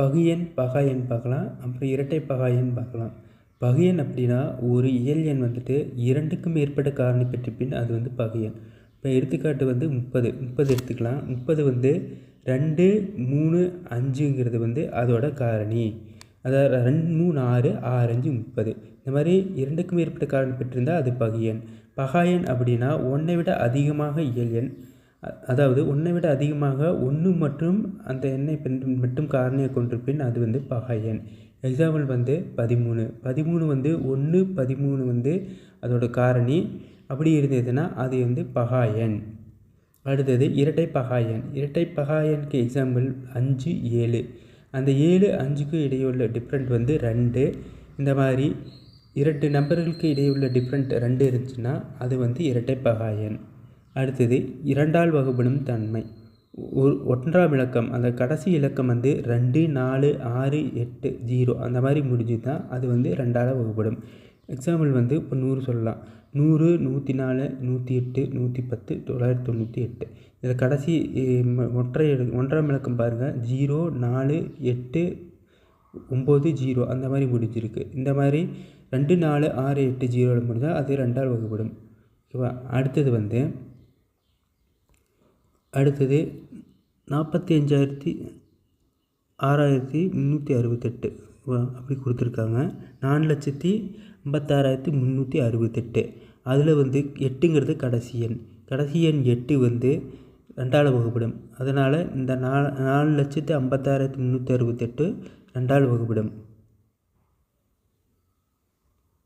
பகையன் பகா எண் பார்க்கலாம். அப்புறம் இரட்டை பகா எண் பார்க்கலாம். பகையன் அப்படின்னா ஒரு இயல் எண் வந்துட்டு இரண்டுக்கும் மேற்பட்ட காரணி பெற்ற பின் அது வந்து பகையன் இப்போ எடுத்துக்காட்டு வந்து முப்பது. முப்பது எடுத்துக்கலாம். முப்பது வந்து ரெண்டு மூணு அஞ்சுங்கிறது வந்து அதோட காரணி. அதாவது ரெண்டு மூணு ஆறு ஆறு அஞ்சு முப்பது. இந்த மாதிரி இரண்டுக்கும் மேற்பட்ட காரணி பெற்றிருந்தால் அது பகையன் பகாயன் அப்படின்னா ஒன்றை விட அதிகமாக இயல் எண். அதாவது ஒன்றை விட அதிகமாக ஒன்று மற்றும் அந்த எண்ணை பின் மட்டும் காரணியை கொண்டிருப்பின் அது வந்து பகா எண் எக்ஸாம்பிள் வந்து பதிமூணு. பதிமூணு வந்து ஒன்று பதிமூணு வந்து அதோட காரணி. அப்படி இருந்ததுன்னா அது வந்து பகா எண் அடுத்தது இரட்டை பகா எண் இரட்டை பகா எண்ணுக்கு எக்ஸாம்பிள் அஞ்சு ஏழு. அந்த ஏழு அஞ்சுக்கு இடையுள்ள டிஃப்ரெண்ட் வந்து ரெண்டு. இந்த மாதிரி இரண்டு நம்பர்களுக்கு இடையுள்ள டிஃப்ரெண்ட் ரெண்டு இருந்துச்சுன்னா அது வந்து இரட்டை பகா எண் அடுத்தது இரண்டால் வகுப்படும் தன்மை. ஒரு ஒன்றாம் இலக்கம் அந்த கடைசி இலக்கம் வந்து ரெண்டு நாலு ஆறு எட்டு ஜீரோ அந்த மாதிரி முடிஞ்சுதுன்னா அது வந்து ரெண்டால் வகுப்படும். எக்ஸாம்பிள் வந்து இப்போ நூறு சொல்லலாம். நூறு நூற்றி நாலு நூற்றி எட்டு நூற்றி பத்து தொள்ளாயிரத்தி தொண்ணூற்றி எட்டு. இதில் கடைசி ஒற்றை ஒன்றாம் இலக்கம் பாருங்கள் ஜீரோ நாலு எட்டு ஒம்பது ஜீரோ அந்த மாதிரி முடிஞ்சிருக்கு. இந்த மாதிரி ரெண்டு நாலு ஆறு எட்டு ஜீரோவில் முடிஞ்சால் அது ரெண்டால் வகுப்படும். ஓகேவா? அடுத்தது வந்து அடுத்தது நாற்பத்தி அஞ்சாயிரத்தி ஆறாயிரத்தி முந்நூற்றி அறுபத்தெட்டு. அப்படி கொடுத்துருக்காங்க. நாலு லட்சத்தி ஐம்பத்தாறாயிரத்தி முந்நூற்றி அறுபத்தெட்டு. அதில் வந்து எட்டுங்கிறது கடைசி எண். கடைசி எண் எட்டு வந்து ரெண்டால் வகுப்படும் அதனால் இந்த நாலு நாலு லட்சத்தி ஐம்பத்தாறாயிரத்தி முந்நூற்றி அறுபத்தெட்டு ரெண்டால் வகுப்படும்